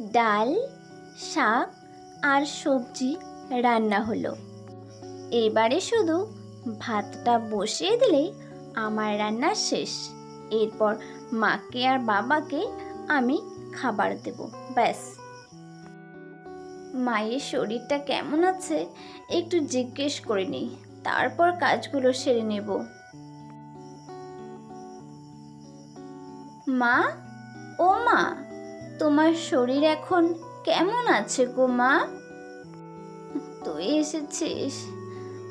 ডাল, শাক আর সবজি রান্না হলো। এবারে শুধু ভাতটা বসিয়ে দিলেই আমার রান্না শেষ। এরপর মাকে আর বাবাকে আমি খাবার দেব, ব্যাস। মায়ের শরীরটা কেমন আছে একটু জিজ্ঞেস করে নিই, তারপর কাজগুলো সেরে নেব। মা? ও মা? তোমার শরীর এখন কেমন আছে গো মা? তুই এসেছিস?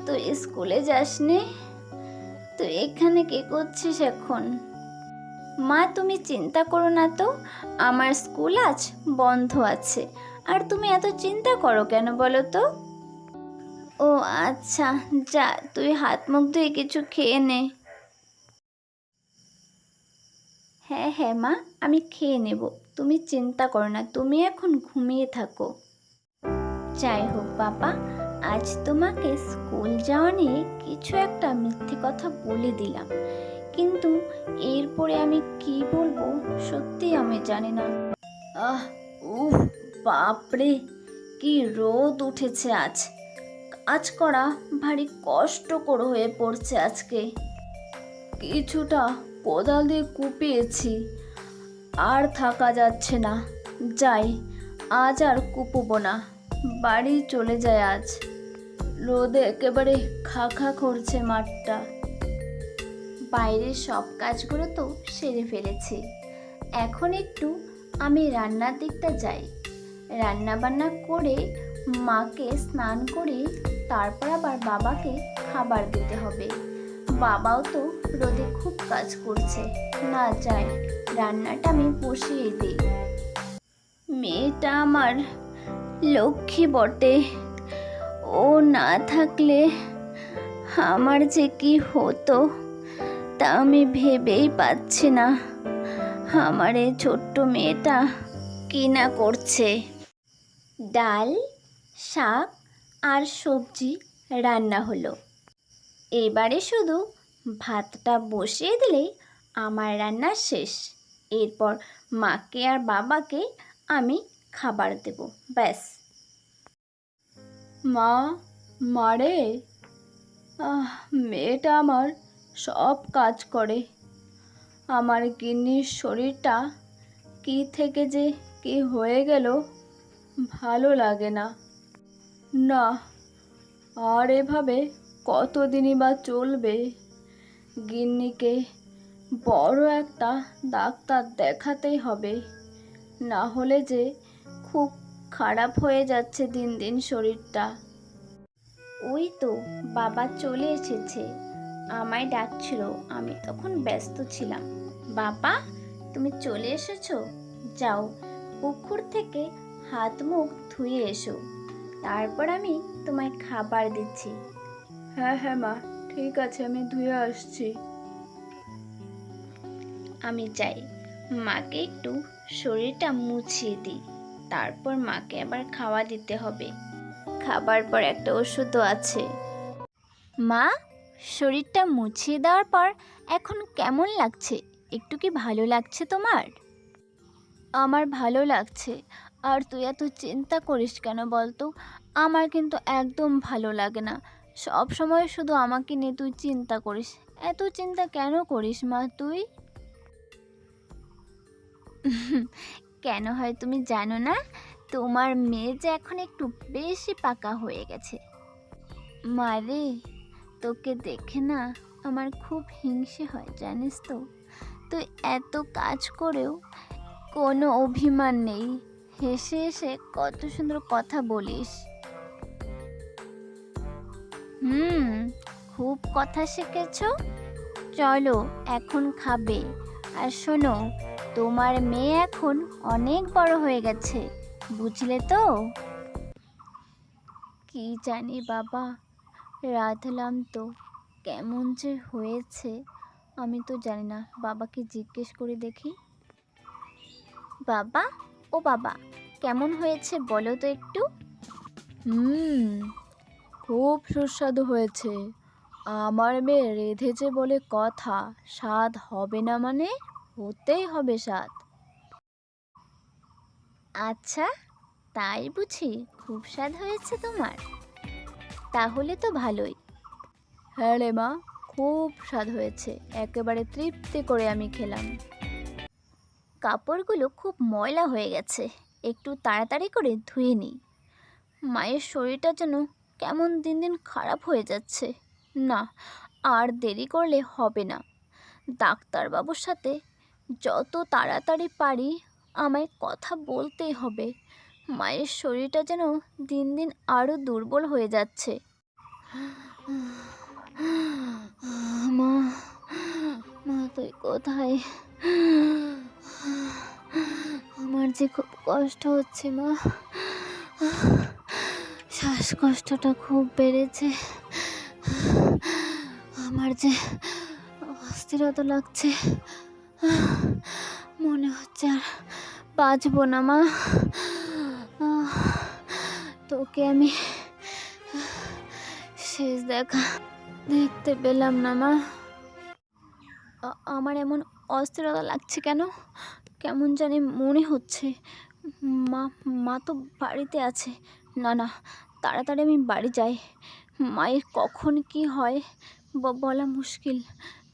তুই স্কুলে যাসনি? তুই এখানে কে করছিস এখন? মা, তুমি চিন্তা করো না তো। আমার স্কুল আজ বন্ধ আছে। আর তুমি এত চিন্তা করো কেন বলো তো? ও আচ্ছা যা, তুই হাত মুখ ধুয়ে কিছু খেয়ে নে। হ্যাঁ হ্যাঁ মা, আমি খেয়ে নেব। তুমি চিন্তা করো না, তুমি এখন ঘুমিয়ে থাকো। যাই হোক বাবা, আজ তোমাকে স্কুল যাওয়া নিয়ে কিছু একটা মিথ্যে কথা বলে দিলাম। কিন্তু এরপরে আমি কি বলব সত্যি আমি জানি না। আহ, উফ, বাপরে, কি রোদ উঠেছে আজ। কাজ করা ভারী কষ্টকর হয়ে পড়ছে আজকে। কিছুটা কোদাল দিয়ে কুপিয়েছি। আর থাকা যাচ্ছে না। যাই, আজ আর কুপবো না। বাড়ি চলে যায় আজ। রোদে একেবারে খা খা করছে মাঠটা। বাইরের সব কাজগুলো তো সেরে ফেলেছি। এখন একটু আমি রান্নার দিকটা যাই। রান্না বান্না করে মাকে স্নান করে তারপর আবার বাবাকে খাবার দিতে হবে। বাবাও তো রোদে খুব কাজ করছে। না যাই, রান্নাটা আমি বসিয়ে দিই। মেয়েটা আমার লক্ষ্মী বটে। ও না থাকলে আমার যে কি হতো তা আমি ভেবেই পাচ্ছি না। আমার এই ছোট্ট মেয়েটা কি না করছে? ডাল, শাক আর সবজি রান্না হলো। এবারে শুধু ভাতটা বসিয়ে দিলেই আমার রান্না শেষ। এরপর মাকে আর বাবাকে আমি খাবার দেব, ব্যাস। মা মারে মেয়েটা আমার সব কাজ করে। আমার গিন্নির শরীরটা কি থেকে যে কি হয়ে গেল ভালো লাগে না। না, আর এভাবে কতদিনই বা চলবে? গিন্নিকে বড় একটা ডাক্তার দেখাতেই হবে। না হলে যে খুব খারাপ হয়ে যাচ্ছে দিন দিন শরীরটা। ওই তো, বাবা চলে এসেছে। আমায় ডাকছিল, আমি তখন ব্যস্ত ছিলাম। বাবা, তুমি চলে এসেছ? যাও, পুকুর থেকে হাত মুখ ধুয়ে এসো। তারপর আমি তোমায় খাবার দিচ্ছি। হ্যাঁ হ্যাঁ মা ঠিক আছে আমি ধুয়ে আসছি। আমি যাই। মাকে একটু শরীরটা মুছিয়ে দিই। তারপর মাকে আবার খাওয়া দিতে হবে। খাবার পর একটা ওষুধও আছে। মা শরীরটা মুছিয়ে দেওয়ার পর এখন কেমন লাগছে? একটু কি ভালো লাগছে তোমার? আমার ভালো লাগছে। আর তুই এত চিন্তা করিস কেন বলতো? আমার কিন্তু একদম ভালো লাগে না। সব সময় শুধু আমাকে নিয়ে তুই চিন্তা করিস। এত চিন্তা কেন করিস মা তুই? কেন হয় তুমি জানো না? তোমার মেয়ে যে এখন একটু বেশি পাকা হয়ে গেছে। মারে তোকে দেখে না আমার খুব হিংসে হয়, জানিস তো? তুই এত কাজ করেও কোনো অভিমান নেই। হেসে হেসে কত সুন্দর কথা বলিস। হুম, খুব কথা শিখেছ? চলো, এখন খাবে। আর শোনো, তোমার মেয়ে এখন অনেক বড় হয়ে গেছে, বুঝলে তো? কি জানি বাবা, রাধলাম তো, কেমন যে হয়েছে, আমি তো জানি না, বাবাকে জিজ্ঞেস করে দেখি। বাবা, ও বাবা, কেমন হয়েছে বলো তো একটু। হুম খুব সুস্বাদু হয়েছে। আমার মেয়ে রেঁধেছে বলে কথা, স্বাদ হবে না মানে? হতেই হবে স্বাদ। আচ্ছা তাই বুঝি খুব স্বাদ হয়েছে তোমার? তাহলে তো ভালোই। হ্যাঁ রে মা, খুব স্বাদ হয়েছে। একেবারে তৃপ্তি করে আমি খেলাম। কাপড়গুলো খুব ময়লা হয়ে গেছে। একটু তাড়াতাড়ি করে ধুয়ে নিই। মায়ের শরীরটা যেন কেমন দিন দিন খারাপ হয়ে যাচ্ছে। না, আর দেরি করলে হবে না। ডাক্তারবাবুর সাথে যত তাড়াতাড়ি পারি আমায় কথা বলতেই হবে। মায়ের শরীরটা যেন দিন দিন আরও দুর্বল হয়ে যাচ্ছে। মা মা, তুই কোথায়? আমার যে খুব কষ্ট হচ্ছে মা। শ্বাসকষ্টটা খুব বেড়েছে। আমার যে অস্থিরতা লাগছে, মনে হচ্ছে আর বাঁচবো না মা। তোকে আমি শেষ দেখা দেখতে পেলাম না মা। আমার এমন অস্থিরতা লাগছে কেন? কেমন জানি মনে হচ্ছে। মা মা তো বাড়িতে আছে। না না তাড়াতাড়ি আমি বাড়ি যাই। মায়ের কখন কি হয় বলা মুশকিল।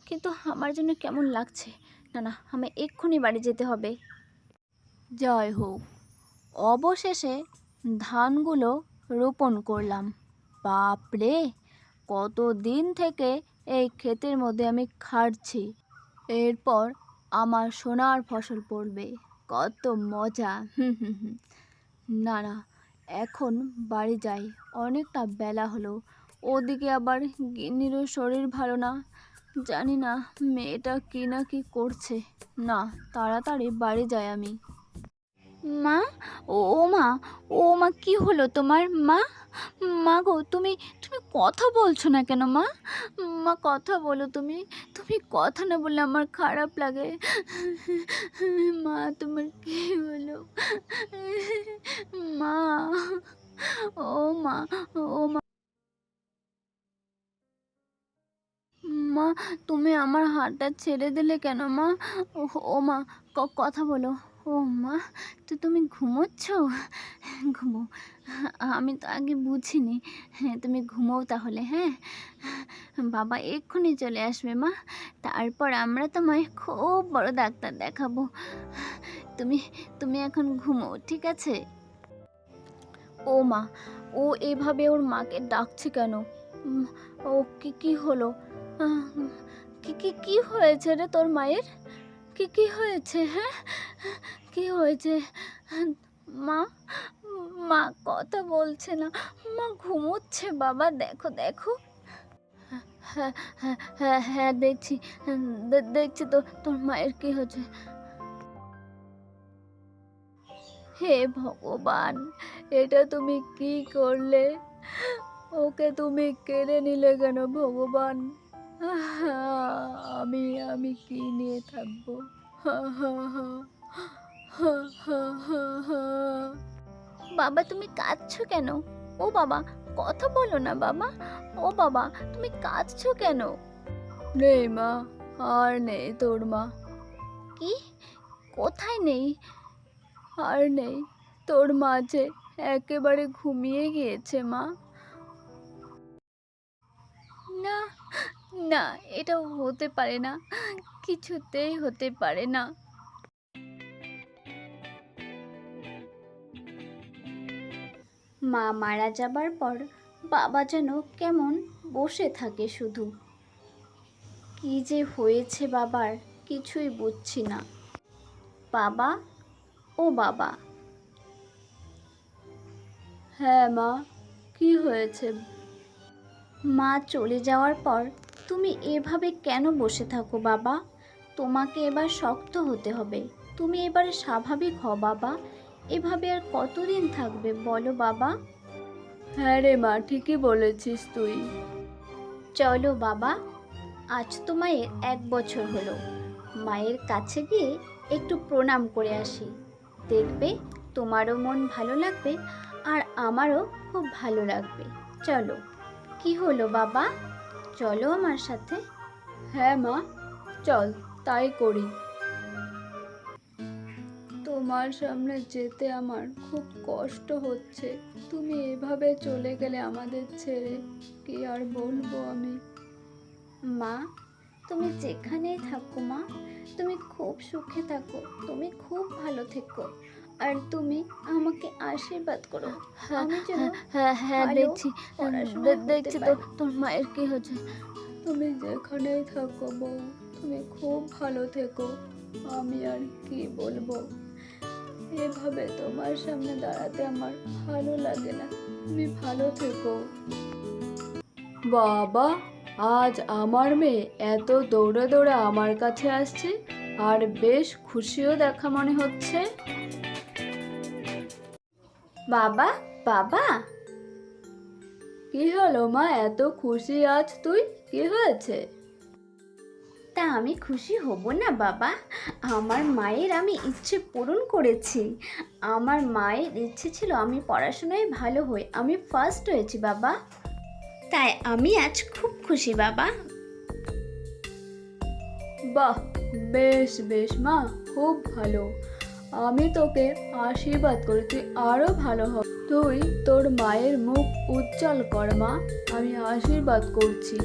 কিন্তু আমার জন্য কেমন লাগছে? না না আমি এক্ষুনি বাড়ি যেতে হবে। জয় হোক। অবশেষে ধানগুলো রোপণ করলাম। বাপরে কত দিন থেকে এই ক্ষেতের মধ্যে আমি খাটছি। এরপর আমার সোনার ফসল পড়বে। কত মজা। হুম হুম হুম। না না এখন বাড়ি যাই। অনেকটা বেলা হলো। ওদিকে আবার গিন্নিরও শরীর ভালো না। জানি না মেয়েটা কি না কি করছে। না, তাড়াতাড়ি বাড়ি যাই আমি। মা? ও মা ও মা, কি হলো তোমার মা? মা গো, তুমি তুমি কথা বলছো না কেন মা? মা, কথা বলো তুমি। তুমি কথা না বললে আমার খারাপ লাগে। মা, তোমার কি হলো? মা, ও মা ও মা। মা, তুমি আমার হাতটা ছেড়ে দিলে কেন মা? ও মা কথা বলো। ও মা, তো তুমি ঘুমোচ্ছ? ঘুমো। আমি তো আগে বুঝিনি। হ্যাঁ তুমি ঘুমোও তাহলে হ্যাঁ? বাবা এক্ষুনি চলে আসবে মা। তারপর আমরা তোমায় খুব বড় ডাক্তার দেখাবো। তুমি তুমি এখন ঘুমো, ঠিক আছে? ও মা, ও এভাবে ওর মাকে ডাকছে কেন? ও কি কি হলো? কি কি কি হয়েছে রে তোর মায়ের? কি কি হয়েছে হ্যাঁ? কি হয়েছে? মা মা কথা বলছে না। মা ঘুমোচ্ছে, বাবা, দেখো দেখো। হ্যাঁ হ্যাঁ হ্যাঁ হ্যাঁ দেখছি। দেখছি তো তোর মায়ের কি হচ্ছে হে ভগবান, এটা তুমি কি করলে? ওকে তুমি কেড়ে নিলে কেন ভগবান? আমি আমি কি নিয়ে থাকব? বাবা, তুমি কাঁদছো কেন? ও বাবা, কথা বলো না বাবা। ও বাবা, তুমি কাঁদছো কেন? নেই মা, আর নেই তোর মা। কি? কোথায় নেই? আর নেই তোর মা যে একেবারে ঘুমিয়ে গিয়েছে মা। না না, এটা হতে পারে না। কিছুতেই হতে পারে না। মা মারা যাবার পর বাবা যেন কেমন বসে থাকে শুধু। কি যে হয়েছে বাবার কিছুই বুঝছি না। বাবা ও বাবা। হ্যাঁ মা, কি হয়েছে? মা চলে যাওয়ার পর তুমি এভাবে কেন বসে থাকো বাবা? তোমাকে এবার শক্ত হতে হবে। তুমি এবারে স্বাভাবিক হও বাবা। এভাবে আর কতদিন থাকবে বলো বাবা? হ্যাঁ রে মা ঠিকই বলেছিস তুই। চলো বাবা আজ তো মায়ের এক বছর হলো। মায়ের কাছে গিয়ে একটু প্রণাম করে আসি। দেখবে তোমারও মন ভালো লাগবে আর আমারও খুব ভালো লাগবে। চলো কি হলো বাবা? চলো আমার সাথে। হ্যাঁ মা চল তাই করি। তোমার সামনে যেতে আমার খুব কষ্ট হচ্ছে। তুমি এভাবে চলে গেলে আমাদের ছেড়ে কি আর বলব আমি? মা তুমি যেখানেই থাকো মা তুমি খুব সুখে থাকো তুমি খুব ভালো থেকো। আর তুমি আমাকে আশীর্বাদ করো। আমি যেন হ্যাঁ হ্যাঁ ভালো দেখছি। পড়াশোনা দে- করতে দেখছি তো পারি। তোর মায়ের কি হচ্ছে? তুমি যেখানেই থাকো বউ তুমি খুব ভালো থেকো। আমি আর কি বলব? এভাবে তোমার সামনে দাঁড়াতে আমার ভালো লাগে না। তুমি ভালো থেকো। বাবা আজ আমার মেয়ে এত দৌড়ে দৌড়ে আমার কাছে আসছে আর বেশ খুশিও দেখা মনে হচ্ছে। বাবা বাবা। কি হলো মা, এত খুশি আজ তুই? কি হয়েছে? তা আমি খুশি হব না বাবা। আমার মায়ের আমি ইচ্ছে পূরণ করেছি। আমার মায়ের ইচ্ছে ছিল আমি পড়াশোনায় ভালো হই। আমি ফার্স্ট হয়েছি বাবা। তাই আমি আজ খুব খুশি বাবা। বাহ, বেশ বেশ মা, খুব ভালো। আমি তোকে আশীর্বাদ করি, তুই আরও ভালো হ। তুই তোর মায়ের মুখ উজ্জ্বল কর, মা। আমি আশীর্বাদ করছি।